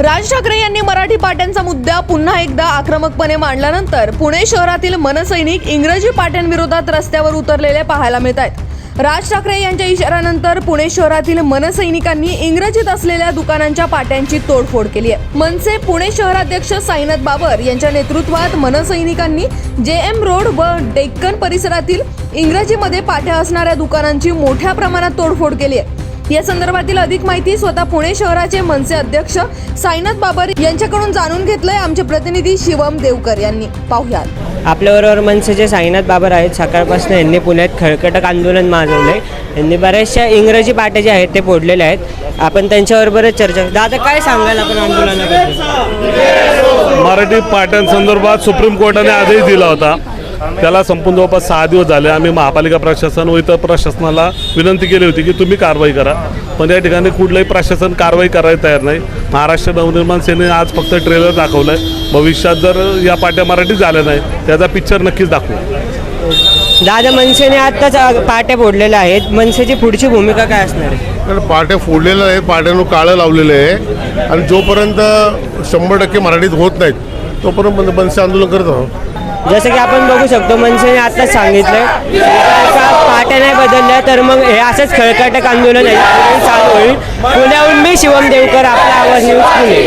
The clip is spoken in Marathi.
राज ठाकरे यांनी मराठी पाट्यांचा मुद्दा पुन्हा एकदा आक्रमकपणे मांडल्यानंतर पुणे शहरातील मनसैनिक इंग्रजी पाट्यांविरोधात रस्त्यावर उतरलेले पाहायला मिळत आहेत. राज ठाकरे यांच्या इशाऱ्यानंतर पुणे शहरातील मनसैनिकांनी इंग्रजीत असलेल्या दुकानांच्या पाट्यांची तोडफोड केली आहे. मनसे पुणे शहराध्यक्ष साईनाथ बाबर यांच्या नेतृत्वात मनसैनिकांनी जे एम रोड व डेक्कन परिसरातील इंग्रजीमध्ये पाट्या असणाऱ्या दुकानांची मोठ्या प्रमाणात तोडफोड केली आहे. या संदर्भातील अधिक माहिती स्वतः पुणे शहराचे मनसे अध्यक्ष साईनाथ बाबर यांच्याकडून जाणून घेतलंय आमचे प्रतिनिधी शिवम देवकर यांनी. पाहुयात. आपल्याबरोबर मनसेचे साईनाथ बाबर आहेत. सकाळपासून यांनी पुण्यात खळकटक आंदोलन माजवले यांनी बऱ्याचशा इंग्रजी पाट्या जे आहेत ते फोडलेले आहेत. आपण त्यांच्याबरोबरच चर्चा दादा काय सांगाल आपण आंदोलनाबद्दल? मराठी पाट्यांसंदर्भात सुप्रीम कोर्टाने आदेश दिला होता. त्याला संपून जवळपास सहा दिवस झाले. आम्ही महापालिका प्रशासन व इतर प्रशासनाला विनंती केली होती की तुम्ही कारवाई करा. पण या ठिकाणी कुठलंही प्रशासन कारवाई करायला तयार नाही. महाराष्ट्र नवनिर्माण सेनेने आज फक्त ट्रेलर दाखवलं आहे भविष्यात जर या पाट्या मराठीत झाल्या नाही त्याचा पिक्चर नक्कीच दाखवू. दादा मनसेने आत्ताच आ- पाट्या फोडलेल्या आहेत. मनसेची पुढची भूमिका काय असणार आहे? कारण पाट्या फोडलेल्या आहेत. पाट्यांवर काळं लावलेलं आहे. आणि जोपर्यंत शंभर टक्के मराठीत होत नाहीत तोपर्यंत बंद- बनसे आंदोलन करत आहोत. जसं की आपण बघू शकतो मनसेने आत्ताच सांगितलं पाट्या नाही बदलल्या तर मग हे असंच खळकटक आंदोलन आहे. चालू होईल पुण्याहून मी शिवम देवकर आपला आवाज न्यूज पुणे.